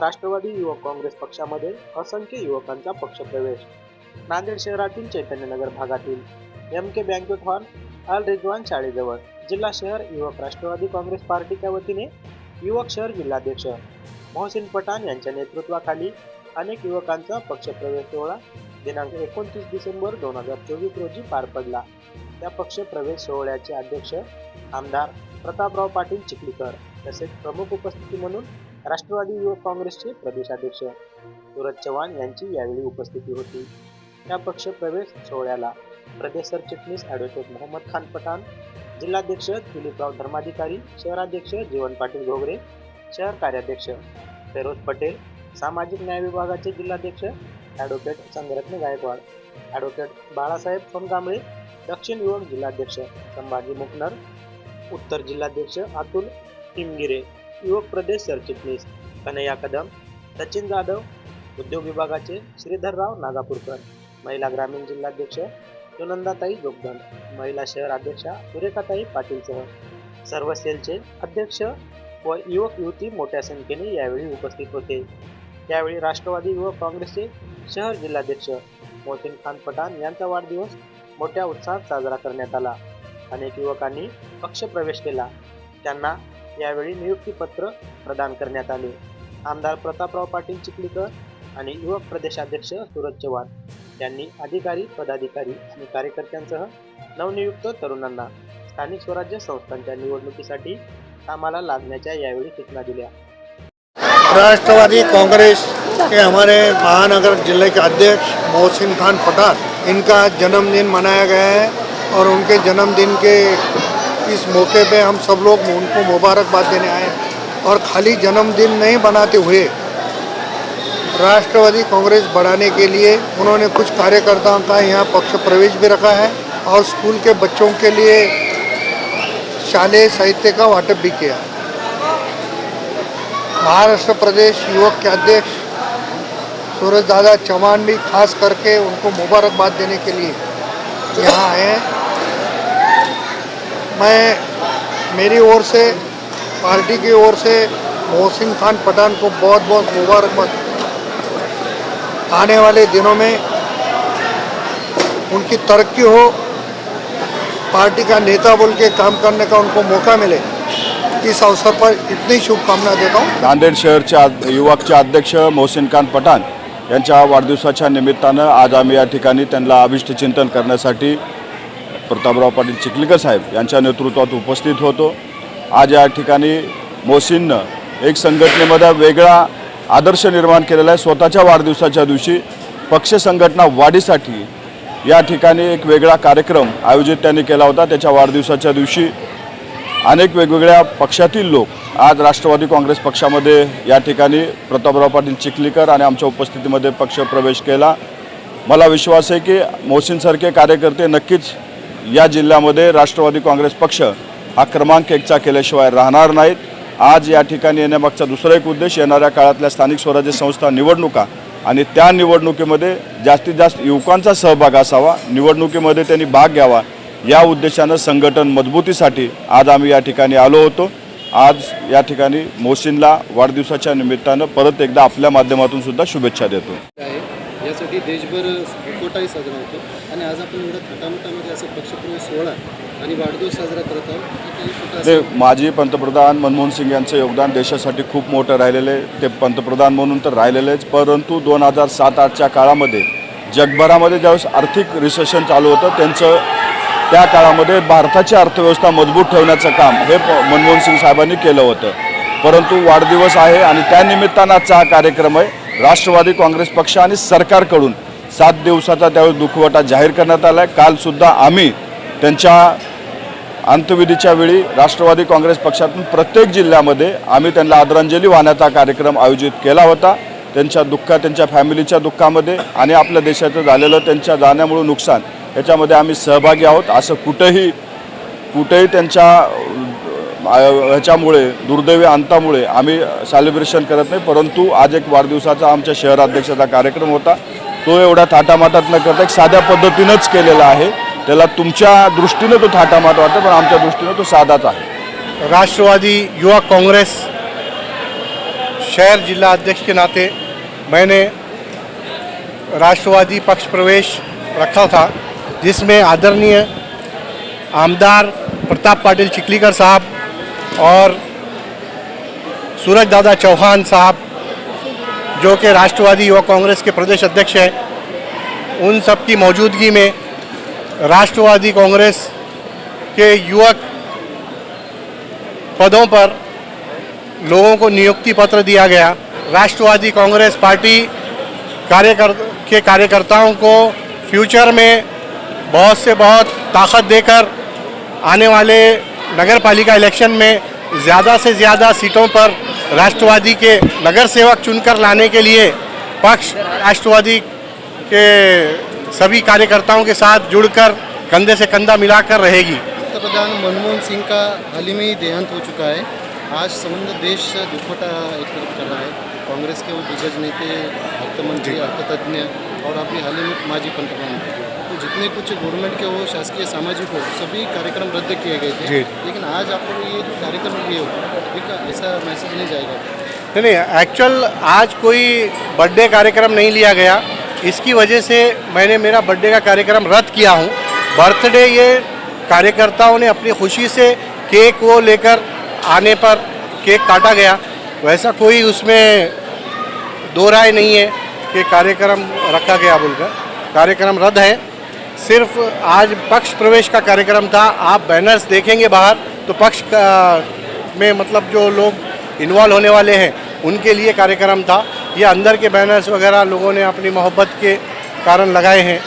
राष्ट्रवादी युवक काँग्रेस पक्षामध्ये असंख्य युवकांचा पक्षप्रवेश. नांदेड शहरातील चैतन्यनगर भागातील M K banquet hall Al Rizwan शाळेजवळ जिल्हा शहर युवक राष्ट्रवादी काँग्रेस पार्टीच्या वतीने युवक शहर जिल्हाध्यक्ष मोहसिन पठाण यांच्या नेतृत्वाखाली अनेक युवकांचा पक्षप्रवेश सोहळा दिनांक एकोणतीस डिसेंबर दोन हजार चोवीस रोजी पार पडला. त्या पक्षप्रवेश सोहळ्याचे अध्यक्ष आमदार प्रतापराव पाटील चिखलीकर तसेच प्रमुख उपस्थिती म्हणून राष्ट्रवादी युवक काँग्रेसचे प्रदेशाध्यक्ष सूरज चव्हाण यांची यावेळी उपस्थिती होती. त्या पक्ष प्रवेश सोहळ्याला प्रदेश सरचिटणीस ॲडव्होकेट मोहम्मद खान पठाण जिल्हाध्यक्ष दिलीपराव धर्माधिकारी शहराध्यक्ष जीवन पाटील घोगरे शहर कार्याध्यक्ष फेरोज पटेल सामाजिक न्याय विभागाचे जिल्हाध्यक्ष ॲडव्होकेट संगरत्न गायकवाड ॲडव्होकेट बाळासाहेब सोनकांबळे दक्षिण युवक जिल्हाध्यक्ष संभाजी मुकनर उत्तर जिल्हाध्यक्ष अतुल हिमगिरे युवक प्रदेश सरचिटणीस कन्हैया कदम सचिन जाधव उद्योग विभागाचे श्रीधरराव नागापूरकर महिला ग्रामीण जिल्हाध्यक्ष सुनंदाताई जोगदन महिला शहर अध्यक्षा सुरेखाताई पाटीलसह सर्व सेलचे अध्यक्ष व युवक युवती मोठ्या संख्येने यावेळी उपस्थित होते. यावेळी राष्ट्रवादी युवक काँग्रेसचे शहर जिल्हाध्यक्ष मोहसिन खान पठाण यांचा वाढदिवस मोठ्या उत्साहात साजरा करण्यात आला. अनेक युवकांनी पक्षप्रवेश केला. त्यांना यावेळी नियुक्तीपत्र प्रदान करण्यात आले. आमदार प्रतापराव पाटील चिखलीकर आणि युवक प्रदेशाध्यक्ष सूरज चव्हाण यांनी अधिकारी पदाधिकारी आणि कार्यकर्त्यांसह नवनियुक्त तरुणांना स्थानिक स्वराज्य संस्थांच्या निवडणुकीसाठी कामाला लागण्याच्या यावेळी सूचना दिल्या. राष्ट्रवादी कांग्रेस के हमारे महानगर जिले के अध्यक्ष मोहसिन खान पठान इनका जन्मदिन मनाया गया है और उनके जन्मदिन के इस मौके पे हम सब लोग उनको मुबारकबाद देने आए। और खाली जन्मदिन नहीं बनाते हुए राष्ट्रवादी कांग्रेस बढ़ाने के लिए उन्होंने कुछ कार्यकर्ताओं का यहाँ पक्ष प्रवेश भी रखा है और स्कूल के बच्चों के लिए शालेय साहित्य का वाटप भी किया महाराष्ट्र प्रदेश युवक के अध्यक्ष सूरज दादा चौहान भी खास करके उनको मुबारकबाद देने के लिए यहाँ आए मैं मेरी ओर से, पार्टी की ओर से मोहसिन खान पठान को बहुत बहुत मुबारकबाद। आने वाले दिनों में उनकी तरक्की हो, पार्टी का नेता बोल के काम करने का उनको मौका मिले, इस अवसर पर इतनी शुभकामना देता हूँ। नांदेड शहरचे आद- युवकचे अध्यक्ष मोहसिन खान पठाण यांच्या वाढदिवसाच्या निमित्तानं आज आम्ही या अभिष्ट चिंतन करण्यासाठी प्रतापराव पाटील चिखलीकर साहेब यांच्या नेतृत्वात उपस्थित होतो. आज या ठिकाणी मोहसिननं एक संघटनेमध्ये वेगळा आदर्श निर्माण केलेला आहे. स्वतःच्या वाढदिवसाच्या दिवशी पक्ष संघटना वाढीसाठी या ठिकाणी एक वेगळा कार्यक्रम आयोजित त्यांनी केला होता. त्याच्या वाढदिवसाच्या दिवशी अनेक वेगवेगळ्या पक्षातील लोक आज राष्ट्रवादी काँग्रेस पक्षामध्ये या ठिकाणी प्रतापराव पाटील चिखलीकर आणि आमच्या उपस्थितीमध्ये पक्ष प्रवेश केला. मला विश्वास आहे की मोहसिनसारखे कार्यकर्ते नक्कीच या जिल्ह्यामध्ये राष्ट्रवादी काँग्रेस पक्ष हा क्रमांक एकचा केल्याशिवाय राहणार नाहीत. आज या ठिकाणी येण्यामागचा दुसरा एक उद्देश येणाऱ्या काळातल्या स्थानिक स्वराज्य संस्था निवडणुका आणि त्या निवडणुकीमध्ये जास्तीत जास्त युवकांचा सहभाग असावा निवडणुकीमध्ये त्यांनी भाग घ्यावा या उद्देशानं संघटन मजबूतीसाठी आज आम्ही या ठिकाणी आलो होतो. आज या ठिकाणी मोहसिनला वाढदिवसाच्या निमित्तानं परत एकदा आपल्या माध्यमातून सुद्धा शुभेच्छा देतो. यासाठी देशभर मुखवटाही साजरा होतो. आणि आज आपण एवढं थाटामाटामध्ये असं पक्षप्रवेश सोहळा आणि वाढदिवस साजरा करत आहोत. ते माजी पंतप्रधान मनमोहन सिंग यांचं योगदान देशासाठी खूप मोठं राहिलेलं आहे. ते पंतप्रधान म्हणून तर राहिलेलेच परंतु दोन हजार सात आठच्या काळामध्ये जगभरामध्ये ज्यावेळेस आर्थिक रिसेशन चालू होतं त्यांचं त्या काळामध्ये भारताची अर्थव्यवस्था मजबूत ठेवण्याचं काम हे मनमोहन सिंग साहेबांनी केलं होतं. परंतु वाढदिवस आहे आणि त्या निमित्तानं आजचा हा कार्यक्रम आहे. राष्ट्रवादी काँग्रेस पक्ष आणि सरकारकडून सात दिवसाचा त्यावेळी दुखवटा जाहीर करण्यात आला आहे कालसुद्धा आम्ही त्यांच्या अंत्यविधीच्या वेळी राष्ट्रवादी काँग्रेस पक्षातून प्रत्येक जिल्ह्यामध्ये आम्ही त्यांना आदरांजली वाहण्याचा कार्यक्रम आयोजित केला होता. त्यांच्या दुःखात त्यांच्या फॅमिलीच्या दुःखामध्ये आणि आपल्या देशाचं झालेलं त्यांच्या जाण्यामुळे नुकसान याच्यामध्ये आम्ही सहभागी आहोत. असं कुठंही कुठेही त्यांच्या ह्याच्यामुळे दुर्दैवी अंतामुळे आम्ही सेलिब्रेशन करत नाही परंतु आज एक वाढदिवसाचा आमच्या शहराध्यक्षाचा कार्यक्रम होता. तो एवढा थाटामाटात न करता एक साध्या पद्धतीनंच केलेला आहे. त्याला तुमच्या दृष्टीनं तो थाटामाट वाटतो पण आमच्या दृष्टीनं तो साधाच आहे. राष्ट्रवादी युवा काँग्रेस शहर जिला अध्यक्ष के नाते मैंने राष्ट्रवादी पक्ष प्रवेश रखा था जिसमें आदरणीय आमदार प्रताप पाटिल चिखलीकर साहब और सूरज दादा चौहान साहब, जो कि राष्ट्रवादी युवा कांग्रेस के प्रदेश अध्यक्ष हैं, उन सब की मौजूदगी में राष्ट्रवादी कांग्रेस के युवक पदों पर लोगों को नियुक्ति पत्र दिया गया। राष्ट्रवादी कांग्रेस पार्टी कार्यकर, के कार्यकर्ताओं को फ्यूचर में बहुत से बहुत ताकत देकर आने वाले नगर पालिका इलेक्शन में ज़्यादा से ज़्यादा सीटों पर राष्ट्रवादी के नगर सेवक चुनकर लाने के लिए पक्ष राष्ट्रवादी के सभी कार्यकर्ताओं के साथ जुड़कर कंधे से कंधा मिलाकर रहेगी। पंतप्रधान मनमोहन सिंह का हाल ही में ही देहांत हो चुका है। आज समग्र देश दुखोटा एक तरफ़ कर रहा है। कांग्रेस के वो दिग्गज नेते अर्थमंत्री अर्थतज्ञ और अभी हाल ही में माजी पंतप्रधान। जितने कुछ गवर्नमेंट के हो शासकीय सामाजिक हो सभी कार्यक्रम रद्द किए गए थे। लेकिन आज आप लोग ये जो कार्यक्रम लिए हो एक ऐसा मैसेज नहीं जाएगा। नहीं नहीं एक्चुअल आज कोई बर्थडे कार्यक्रम नहीं लिया गया। इसकी वजह से मैंने मेरा बर्थडे का कार्यक्रम रद्द किया हूँ। बर्थडे ये कार्यकर्ताओं ने अपनी खुशी से केक वो लेकर आने पर केक काटा गया। वैसा कोई उसमें दो राय नहीं है कि कार्यक्रम रखा गया बोलकर। कार्यक्रम रद्द है। सिर्फ़ आज पक्ष प्रवेश का कार्यक्रम था, आप बैनर्स देखेंगे बाहर तो पक्ष का, में मतलब जो लोग इन्वॉल्व होने वाले हैं, उनके लिए कार्यक्रम था। ये अंदर के बैनर्स वगैरह लोगों ने अपनी मोहब्बत के कारण लगाए हैं।